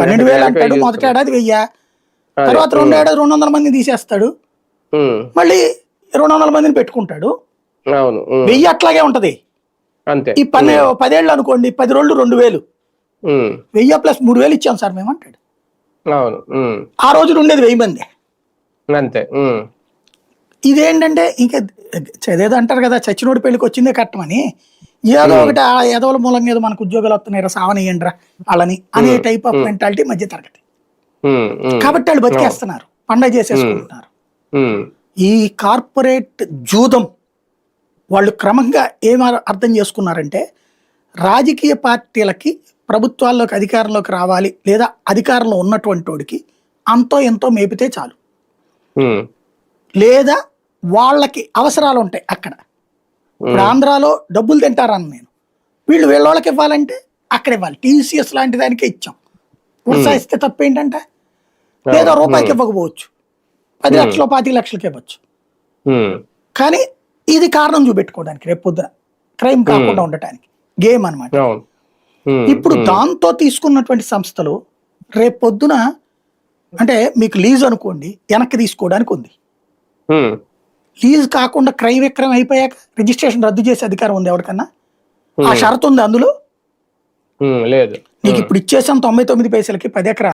పన్నెండు వేలు అంటాడు మొదటి. ఏడాది వెయ్య. తర్వాత రెండు ఏడాది రెండు వందల మందిని తీసేస్తాడు. మళ్ళీ రెండు వందల మందిని పెట్టుకుంటాడు. వెయ్యి అట్లాగే ఉంటది. అంతే. ఈ పన్నె పదేళ్ళు అనుకోండి పది రోజులు రెండు వేలు. వెయ్యి ప్లస్ మూడు వేలు ఇచ్చాం సార్ మేము అంటాడు. అవును ఆ రోజులు ఉండేది వెయ్యి మంది. అంతే ఇదేంటంటే ఇంకా చదివేది అంటారు కదా చచ్చినోడి పెళ్ళికి వచ్చిందే కట్టమని ఏదో ఒకటి ఆ ఎదవల మూలంగా ఏదో మనకు ఉద్యోగాలు వస్తున్నాయి సావనీయండ్రా వాళ్ళని అనే టైప్ ఆఫ్ మెంటాలిటీ మధ్య తరగతి. కాబట్టి వాళ్ళు బతికేస్తున్నారు పండగ చేసేసుకుంటున్నారు. ఈ కార్పొరేట్ జూదం వాళ్ళు క్రమంగా ఏం అర్థం చేసుకున్నారంటే రాజకీయ పార్టీలకి ప్రభుత్వాల్లోకి అధికారంలోకి రావాలి లేదా అధికారంలో ఉన్నటువంటి వాడికి అంతో ఎంతో మేపితే చాలు. లేదా వాళ్ళకి అవసరాలు ఉంటాయి అక్కడ. ఇప్పుడు ఆంధ్రాలో డబ్బులు తింటారని నేను. వీళ్ళు వీళ్ళకి ఇవ్వాలంటే అక్కడ ఇవ్వాలి. టీసీఎస్ లాంటి దానికే ఇచ్చాం. ప్రోత్సహిస్తే తప్పేంటంటే లేదా రూపాయికి ఇవ్వకపోవచ్చు. పది లక్షలు పాతి లక్షలకి ఇవ్వచ్చు. కానీ ఇది కారణం చూపెట్టుకోవడానికి రేపు పొద్దున. క్రైమ్ కాకుండా ఉండటానికి. గేమ్ ఉమ్, ఇప్పుడు దాంతో తీసుకున్నటువంటి సంస్థలు రేపు పొద్దున అంటే మీకు లీజ్ అనుకోండి వెనక్కి తీసుకోవడానికి ఉంది. లీజ్ కాకుండా క్రయ విక్రయం అయిపోయాక రిజిస్ట్రేషన్ రద్దు చేసే అధికారం ఉంది ఎవరికన్నా? ఆ షరతు ఉంది అందులో? లేదు. నీకు ఇప్పుడు ఇచ్చేసాం తొంభై తొమ్మిది పైసలకి పది ఎకరాలు.